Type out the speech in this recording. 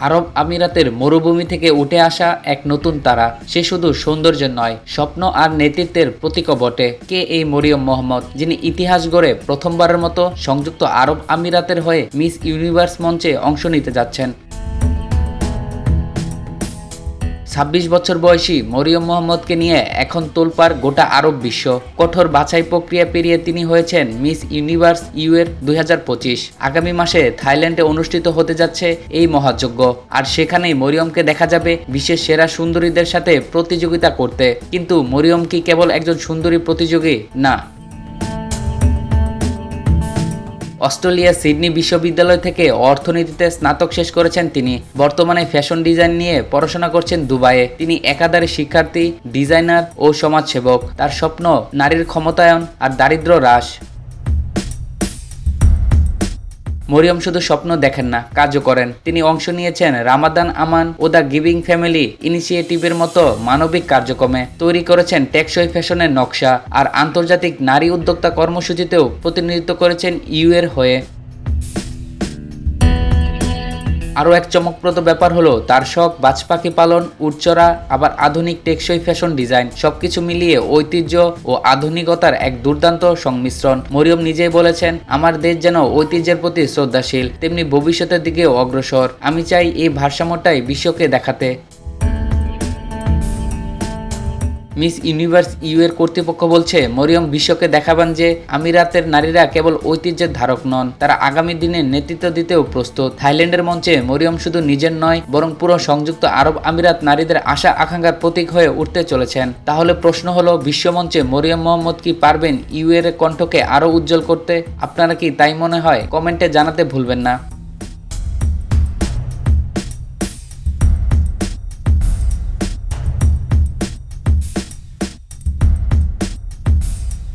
আরব আমিরাতের মরুভূমি থেকে উঠে আসা এক নতুন তারা। সে শুধু সৌন্দর্যের নয়, স্বপ্ন আর নেতৃত্বের প্রতীক বটে। কে এই মরিয়ম মোহাম্মদ, যিনি ইতিহাস গড়ে প্রথমবারের মতো সংযুক্ত আরব আমিরাতের হয়ে মিস ইউনিভার্স মঞ্চে অংশ নিতে যাচ্ছেন? ছাব্বিশ বছর বয়সী মরিয়ম মোহাম্মদকে নিয়ে এখন তোলপার গোটা আরব বিশ্ব। কঠোর বাছাই প্রক্রিয়া পেরিয়ে তিনি হয়েছেন মিস ইউনিভার্স ইউ এর দুই হাজার পঁচিশ। আগামী মাসে থাইল্যান্ডে অনুষ্ঠিত হতে যাচ্ছে এই মহাযজ্ঞ। আর সেখানেই মরিয়মকে দেখা যাবে বিশ্বের সেরা সুন্দরীদের সাথে প্রতিযোগিতা করতে। কিন্তু মরিয়ম কি কেবল একজন সুন্দরী প্রতিযোগী? না। অস্ট্রেলিয়া সিডনি বিশ্ববিদ্যালয় থেকে অর্থনীতিতে স্নাতক শেষ করেছেন তিনি। বর্তমানে ফ্যাশন ডিজাইন নিয়ে পড়াশোনা করছেন দুবাইয়ে। তিনি একাধারে শিক্ষার্থী, ডিজাইনার ও সমাজসেবক। তার স্বপ্ন নারীর ক্ষমতায়ন আর দারিদ্র হ্রাস। মরিয়ম শুধু স্বপ্ন দেখেন না, কাজও করেন। তিনি অংশ নিয়েছেন রামাদান আমান ও দ্য গিভিং ফ্যামিলি ইনিশিয়েটিভের মতো মানবিক কার্যক্রমে। তৈরি করেছেন টেকসই ফ্যাশনের নকশা আর আন্তর্জাতিক নারী উদ্যোক্তা কর্মসূচিতেও প্রতিনিধিত্ব করেছেন ইউ এর হয়ে। আরও এক চমকপ্রদ ব্যাপার হলো, তার শখ বাজ পাখি পালন উচ্চরা আবার আধুনিক টেকসই ফ্যাশন ডিজাইন, সবকিছু মিলিয়ে ঐতিহ্য ও আধুনিকতার এক দুর্দান্ত সংমিশ্রণ। মরিয়ম নিজেই বলেছেন, আমার দেশ যেন ঐতিহ্যের প্রতি শ্রদ্ধাশীল, তেমনি ভবিষ্যতের দিকেও অগ্রসর। আমি চাই এই ভারসাম্যটাই বিশ্বকে দেখাতে। মিস ইউনিভার্স ইউ এর কর্তৃপক্ষ বলছে, মরিয়ম বিশ্বকে দেখাবেন যে আমিরাতের নারীরা কেবল ঐতিহ্যের ধারক নন, তারা আগামী দিনে নেতৃত্ব দিতেও প্রস্তুত। থাইল্যান্ডের মঞ্চে মরিয়ম শুধু নিজের নয়, বরং পুরো সংযুক্ত আরব আমিরাত নারীদের আশা আকাঙ্ক্ষার প্রতীক হয়ে উঠতে চলেছেন। তাহলে প্রশ্ন হলো, বিশ্বমঞ্চে মরিয়ম মোহাম্মদ কি পারবেন ইউ এর কণ্ঠকে আরও উজ্জ্বল করতে? আপনারা কি তাই মনে হয়? কমেন্টে জানাতে ভুলবেন না।